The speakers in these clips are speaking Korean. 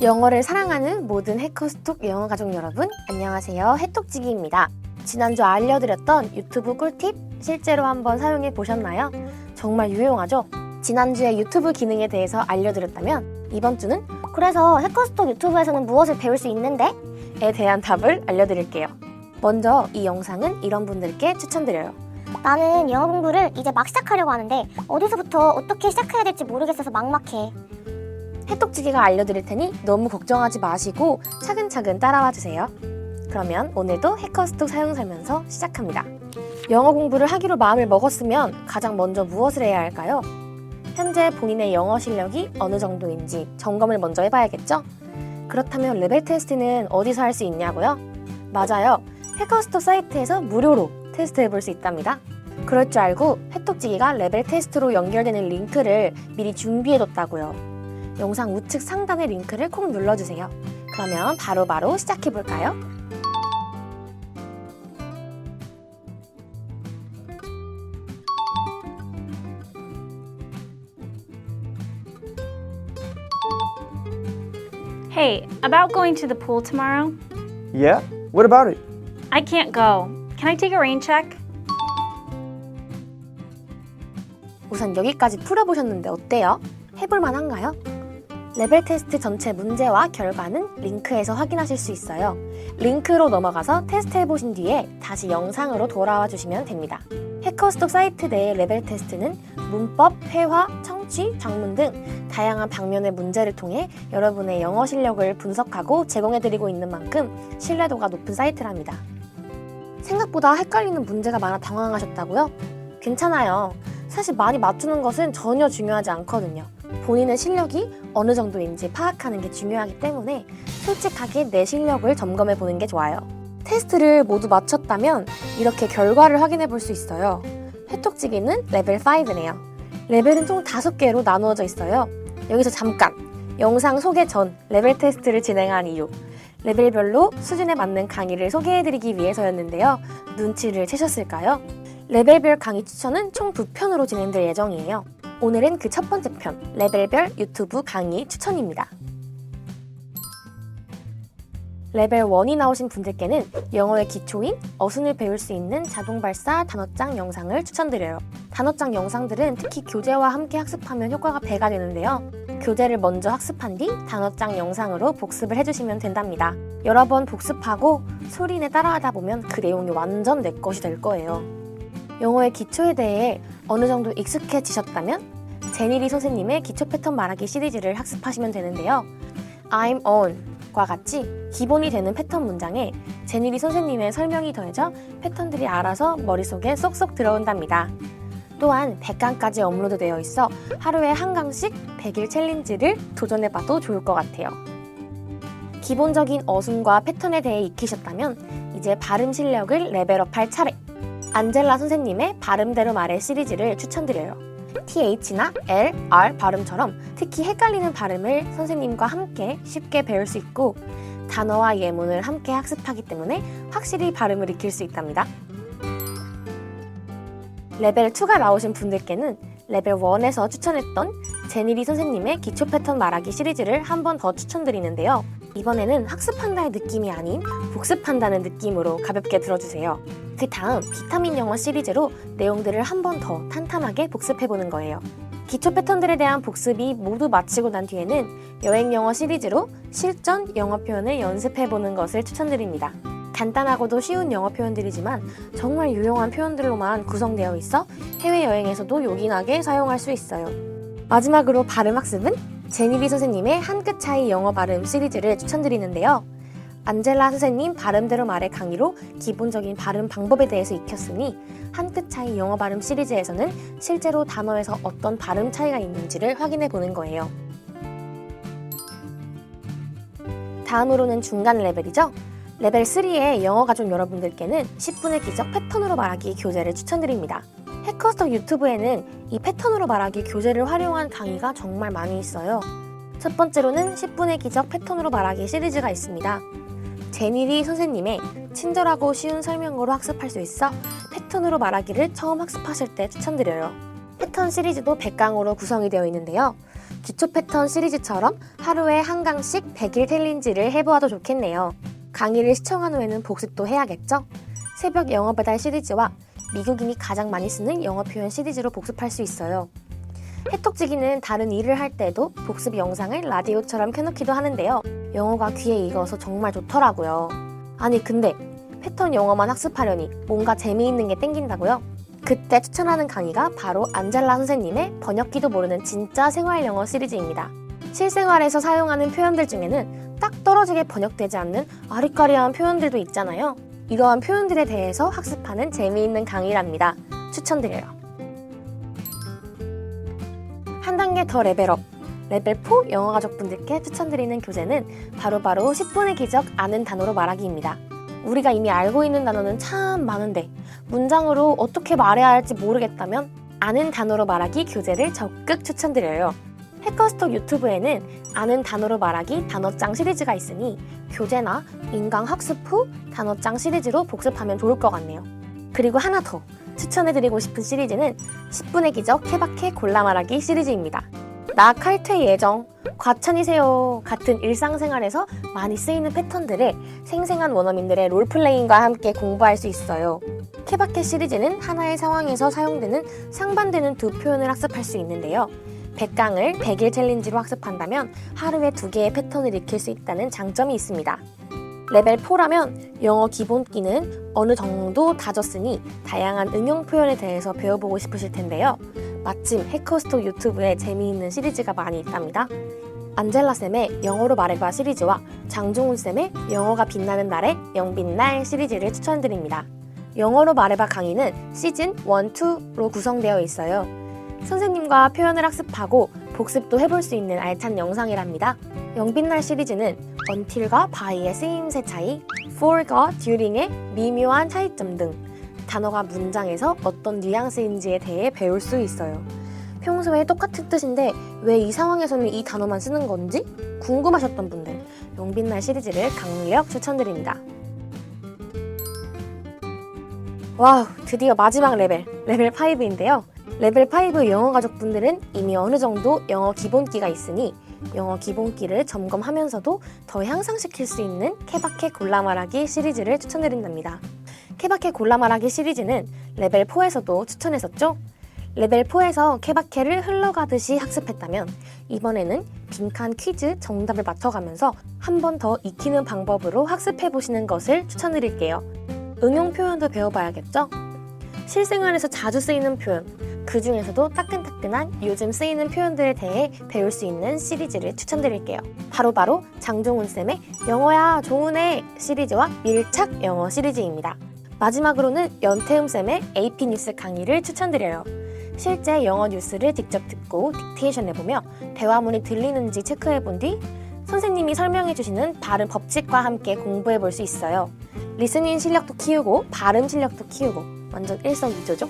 영어를 사랑하는 모든 해커스톡 영어 가족 여러분, 안녕하세요. 해톡지기입니다. 지난주 알려드렸던 유튜브 꿀팁 실제로 한번 사용해 보셨나요? 정말 유용하죠? 지난주에 유튜브 기능에 대해서 알려드렸다면 이번 주는 그래서 해커스톡 유튜브에서는 무엇을 배울 수 있는데? 에 대한 답을 알려드릴게요. 먼저 이 영상은 이런 분들께 추천드려요. 나는 영어 공부를 이제 막 시작하려고 하는데 어디서부터 어떻게 시작해야 될지 모르겠어서 막막해. 해톡지기가 알려드릴 테니 너무 걱정하지 마시고 차근차근 따라와 주세요. 그러면 오늘도 해커스톡 사용 설명서 시작합니다. 영어 공부를 하기로 마음을 먹었으면 가장 먼저 무엇을 해야 할까요? 현재 본인의 영어 실력이 어느 정도인지 점검을 먼저 해봐야겠죠? 그렇다면 레벨 테스트는 어디서 할 수 있냐고요? 맞아요. 해커스톡 사이트에서 무료로 테스트해 볼 수 있답니다. 그럴 줄 알고 해톡지기가 레벨 테스트로 연결되는 링크를 미리 준비해뒀다고요. 영상 우측 상단의 링크를 콕 눌러주세요. 그러면 바로 바로 시작해볼까요? Hey, about going to the pool tomorrow? Yeah? What about it? I can't go. Can I take a rain check? 우선 여기까지 풀어보셨는데 어때요? 해볼만 한가요? 레벨 테스트 전체 문제와 결과는 링크에서 확인하실 수 있어요. 링크로 넘어가서 테스트 해보신 뒤에 다시 영상으로 돌아와 주시면 됩니다. 해커스톡 사이트 내의 레벨 테스트는 문법, 회화, 청취, 작문 등 다양한 방면의 문제를 통해 여러분의 영어 실력을 분석하고 제공해드리고 있는 만큼 신뢰도가 높은 사이트랍니다. 생각보다 헷갈리는 문제가 많아 당황하셨다고요? 괜찮아요. 사실 많이 맞추는 것은 전혀 중요하지 않거든요. 본인의 실력이 어느 정도인지 파악하는 게 중요하기 때문에 솔직하게 내 실력을 점검해 보는 게 좋아요. 테스트를 모두 마쳤다면 이렇게 결과를 확인해 볼 수 있어요. 해톡지기는 레벨 5네요. 레벨은 총 5개로 나누어져 있어요. 여기서 잠깐! 영상 소개 전 레벨 테스트를 진행한 이유. 레벨별로 수준에 맞는 강의를 소개해드리기 위해서였는데요. 눈치를 채셨을까요? 레벨별 강의 추천은 총 두 편으로 진행될 예정이에요. 오늘은 그 첫 번째 편, 레벨별 유튜브 강의 추천입니다. 레벨 1이 나오신 분들께는 영어의 기초인 어순을 배울 수 있는 자동 발사 단어장 영상을 추천드려요. 단어장 영상들은 특히 교재와 함께 학습하면 효과가 배가 되는데요. 교재를 먼저 학습한 뒤 단어장 영상으로 복습을 해주시면 된답니다. 여러 번 복습하고 소리내 따라하다 보면 그 내용이 완전 내 것이 될 거예요. 영어의 기초에 대해 어느 정도 익숙해지셨다면 제니리 선생님의 기초 패턴 말하기 시리즈를 학습하시면 되는데요. I'm on 과 같이 기본이 되는 패턴 문장에 제니리 선생님의 설명이 더해져 패턴들이 알아서 머릿속에 쏙쏙 들어온답니다. 또한 100강까지 업로드 되어 있어 하루에 한 강씩 100일 챌린지를 도전해봐도 좋을 것 같아요. 기본적인 어순과 패턴에 대해 익히셨다면 이제 발음 실력을 레벨업할 차례. 안젤라 선생님의 발음대로 말해 시리즈를 추천드려요. TH나 L, R 발음처럼 특히 헷갈리는 발음을 선생님과 함께 쉽게 배울 수 있고 단어와 예문을 함께 학습하기 때문에 확실히 발음을 익힐 수 있답니다. 레벨 2가 나오신 분들께는 레벨 1에서 추천했던 제니리 선생님의 기초 패턴 말하기 시리즈를 한 번 더 추천드리는데요. 이번에는 학습한다의 느낌이 아닌 복습한다는 느낌으로 가볍게 들어주세요. 그 다음 비타민 영어 시리즈로 내용들을 한 번 더 탄탄하게 복습해보는 거예요. 기초 패턴들에 대한 복습이 모두 마치고 난 뒤에는 여행 영어 시리즈로 실전 영어 표현을 연습해보는 것을 추천드립니다. 간단하고도 쉬운 영어 표현들이지만 정말 유용한 표현들로만 구성되어 있어 해외여행에서도 요긴하게 사용할 수 있어요. 마지막으로 발음 학습은 제니비 선생님의 한 끗 차이 영어 발음 시리즈를 추천드리는데요. 안젤라 선생님 발음대로 말의 강의로 기본적인 발음 방법에 대해서 익혔으니 한 끗 차이 영어 발음 시리즈에서는 실제로 단어에서 어떤 발음 차이가 있는지를 확인해 보는 거예요. 다음으로는 중간 레벨이죠. 레벨 3의 영어 가족 여러분들께는 10분의 기적 패턴으로 말하기 교재를 추천드립니다. 해커스톡 유튜브에는 이 패턴으로 말하기 교재를 활용한 강의가 정말 많이 있어요. 첫 번째로는 10분의 기적 패턴으로 말하기 시리즈가 있습니다. 제니리 선생님의 친절하고 쉬운 설명으로 학습할 수 있어 패턴으로 말하기를 처음 학습하실 때 추천드려요. 패턴 시리즈도 100강으로 구성이 되어 있는데요. 기초 패턴 시리즈처럼 하루에 한 강씩 100일 챌린지를 해보아도 좋겠네요. 강의를 시청한 후에는 복습도 해야겠죠? 새벽 영어 배달 시리즈와 미국인이 가장 많이 쓰는 영어 표현 시리즈로 복습할 수 있어요. 해톡지기는 다른 일을 할 때도 복습 영상을 라디오처럼 켜놓기도 하는데요. 영어가 귀에 익어서 정말 좋더라고요. 아니 근데 패턴 영어만 학습하려니 뭔가 재미있는 게 땡긴다고요? 그때 추천하는 강의가 바로 안젤라 선생님의 번역기도 모르는 진짜 생활 영어 시리즈입니다. 실생활에서 사용하는 표현들 중에는 딱 떨어지게 번역되지 않는 아리까리한 표현들도 있잖아요. 이러한 표현들에 대해서 학습하는 재미있는 강의랍니다. 추천드려요. 한 단계 더 레벨업. 레벨 4 영어 가족분들께 추천드리는 교재는 바로바로 10분의 기적 아는 단어로 말하기입니다. 우리가 이미 알고 있는 단어는 참 많은데 문장으로 어떻게 말해야 할지 모르겠다면 아는 단어로 말하기 교재를 적극 추천드려요. 해커스톡 유튜브에는 아는 단어로 말하기 단어장 시리즈가 있으니 교재나 인강 학습 후 단어장 시리즈로 복습하면 좋을 것 같네요. 그리고 하나 더 추천해드리고 싶은 시리즈는 10분의 기적 케바케 골라 말하기 시리즈입니다. 나 칼퇴 예정, 과천이세요 같은 일상생활에서 많이 쓰이는 패턴들을 생생한 원어민들의 롤플레잉과 함께 공부할 수 있어요. 케바케 시리즈는 하나의 상황에서 사용되는 상반되는 두 표현을 학습할 수 있는데요. 100강을 100일 챌린지로 학습한다면 하루에 두 개의 패턴을 익힐 수 있다는 장점이 있습니다. 레벨 4라면 영어 기본기는 어느 정도 다졌으니 다양한 응용 표현에 대해서 배워보고 싶으실 텐데요. 마침 해커스톡 유튜브에 재미있는 시리즈가 많이 있답니다. 안젤라 쌤의 영어로 말해봐 시리즈와 장종훈 쌤의 영어가 빛나는 날의 영빛날 시리즈를 추천드립니다. 영어로 말해봐 강의는 시즌 1, 2로 구성되어 있어요. 선생님과 표현을 학습하고 복습도 해볼 수 있는 알찬 영상이랍니다. 영빛날 시리즈는 until과 by의 쓰임새 차이, for과 during의 미묘한 차이점 등 단어가 문장에서 어떤 뉘앙스인지에 대해 배울 수 있어요. 평소에 똑같은 뜻인데 왜 이 상황에서는 이 단어만 쓰는 건지 궁금하셨던 분들 영빛날 시리즈를 강력 추천드립니다. 와우, 드디어 마지막 레벨, 레벨 5인데요. 레벨 5 영어 가족분들은 이미 어느 정도 영어 기본기가 있으니 영어 기본기를 점검하면서도 더 향상시킬 수 있는 케바케 골라 말하기 시리즈를 추천드린답니다. 케바케 골라 말하기 시리즈는 레벨 4에서도 추천했었죠? 레벨 4에서 케바케를 흘러가듯이 학습했다면 이번에는 빈칸 퀴즈 정답을 맞춰가면서 한 번 더 익히는 방법으로 학습해 보시는 것을 추천드릴게요. 응용 표현도 배워봐야겠죠? 실생활에서 자주 쓰이는 표현, 그 중에서도 따끈따끈한 요즘 쓰이는 표현들에 대해 배울 수 있는 시리즈를 추천드릴게요. 바로바로 장종훈 쌤의 영어야 종훈해 시리즈와 밀착 영어 시리즈입니다. 마지막으로는 연태음 쌤의 AP 뉴스 강의를 추천드려요. 실제 영어 뉴스를 직접 듣고 딕테이션 해보며 대화문이 들리는지 체크해본 뒤 선생님이 설명해주시는 발음 법칙과 함께 공부해볼 수 있어요. 리스닝 실력도 키우고 발음 실력도 키우고 완전 일석이조죠?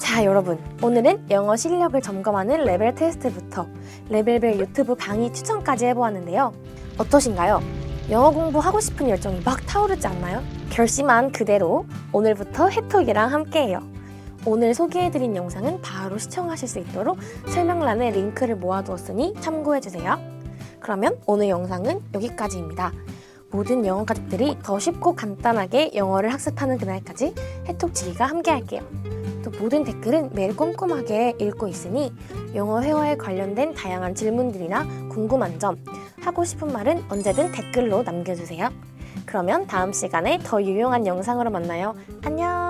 자, 여러분. 오늘은 영어 실력을 점검하는 레벨 테스트부터 레벨별 유튜브 강의 추천까지 해보았는데요. 어떠신가요? 영어 공부하고 싶은 열정이 막 타오르지 않나요? 결심한 그대로 오늘부터 해톡이랑 함께해요. 오늘 소개해드린 영상은 바로 시청하실 수 있도록 설명란에 링크를 모아두었으니 참고해주세요. 그러면 오늘 영상은 여기까지입니다. 모든 영어 가족들이 더 쉽고 간단하게 영어를 학습하는 그날까지 해톡지기가 함께할게요. 또 모든 댓글은 매일 꼼꼼하게 읽고 있으니 영어 회화에 관련된 다양한 질문들이나 궁금한 점, 하고 싶은 말은 언제든 댓글로 남겨주세요. 그러면 다음 시간에 더 유용한 영상으로 만나요. 안녕!